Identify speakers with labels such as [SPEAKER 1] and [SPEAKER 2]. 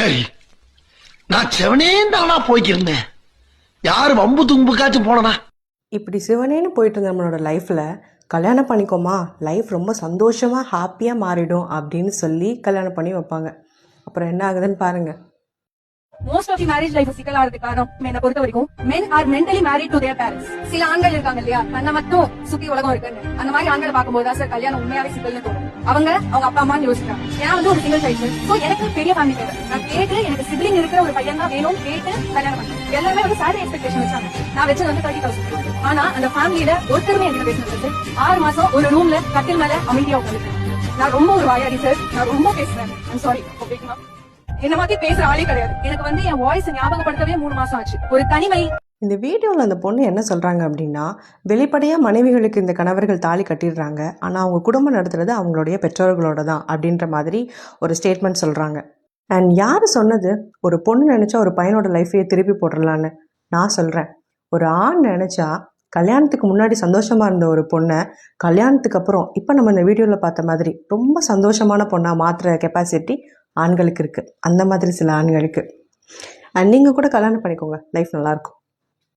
[SPEAKER 1] சரி. நான் செவனே தானா போய்க்கிருந்தேன். யார் வம்பு தும்புக்காச்சும் போனனா?
[SPEAKER 2] இப்படி சிவனேன்னு போயிட்டு இருந்த நம்மளோட லைஃப்பில் கல்யாணம் பண்ணிக்கோமா லைஃப் ரொம்ப சந்தோஷமாக ஹாப்பியாக மாறிடும் அப்படின்னு சொல்லி கல்யாணம் பண்ணி வைப்பாங்க. அப்புறம் என்ன ஆகுதுன்னு பாருங்கள்
[SPEAKER 3] most of the marriage life சிக்கலாகிறதுக்கு காரணம் என்ன பொறுத்த வரைக்கும் men are mentally married to their parents சில ஆண்கள் இருக்காங்க இல்லையா? அந்த மட்டும் சுத்தி உலகம் இருக்குன்னு. அந்த மாதிரி ஆண்களை பார்க்கும்போது தான் சார் கல்யாணம் உண்மையாவே சிக்கல்னு தோணும். அவங்க அவங்க அப்பா அம்மான்னு யோசிக்கிறாங்க. ஏன்னா வந்து ஒரு சிங்கிள் சைல்டு சோ எனக்கு பெரிய ஃபேமிலி தேவை நான் கேட்டு எனக்கு சிப்ளிங் இருக்கிற ஒரு பையன் தான் வேணும் கேட்டு கல்யாணம் பண்ணேன் எல்லாருமே வந்து சாரி எக்ஸ்பெக்டேஷன் வச்சாங்க. நான் வச்சது வந்து தேர்ட்டி தௌசண்ட் ஆனா அந்த ஃபேமிலியில ஒருத்தருமே என்கிட்ட பேசினது ஆறு மாசம் ஒரு ரூம்ல கட்டில் மேல அமைதியா உட்காந்துருக்கேன் நான் ரொம்ப ஒரு வாயாடி சார் நான் ரொம்ப பேசுறேன். சாரி ஓகேங்களா என்ன மாதிரி பேசுற ஆளே கிடையாது. எனக்கு வந்து என் வாய்ஸ் ஞாபகப்படுத்தவே மூணு மாசம் ஆச்சு. ஒரு தனிமை.
[SPEAKER 2] இந்த வீடியோவில் அந்த பொண்ணு என்ன சொல்கிறாங்க அப்படின்னா வெளிப்படையாக மனைவிகளுக்கு இந்த கணவர்கள் தாலி கட்டிடுறாங்க. ஆனால் அவங்க குடும்பம் நடத்துறது அவங்களுடைய பெற்றோர்களோட தான் அப்படின்ற மாதிரி ஒரு ஸ்டேட்மெண்ட் சொல்கிறாங்க அண்ட் யார் சொன்னது? ஒரு பொண்ணு நினச்சா ஒரு பையனோட லைஃப்பையே திருப்பி போட்டுடலான்னு நான் சொல்கிறேன் ஒரு ஆண் நினச்சா கல்யாணத்துக்கு முன்னாடி சந்தோஷமாக இருந்த ஒரு பொண்ணை கல்யாணத்துக்கு அப்புறம் இப்போ நம்ம இந்த வீடியோவில் பார்த்த மாதிரி ரொம்ப சந்தோஷமான பொண்ணாக மாற்றுற கெப்பாசிட்டி ஆண்களுக்கு இருக்குது அந்த மாதிரி சில ஆண்களுக்கு. அண்ட் நீங்கள் கூட கல்யாணம் பண்ணிக்கோங்க. லைஃப் நல்லாயிருக்கும்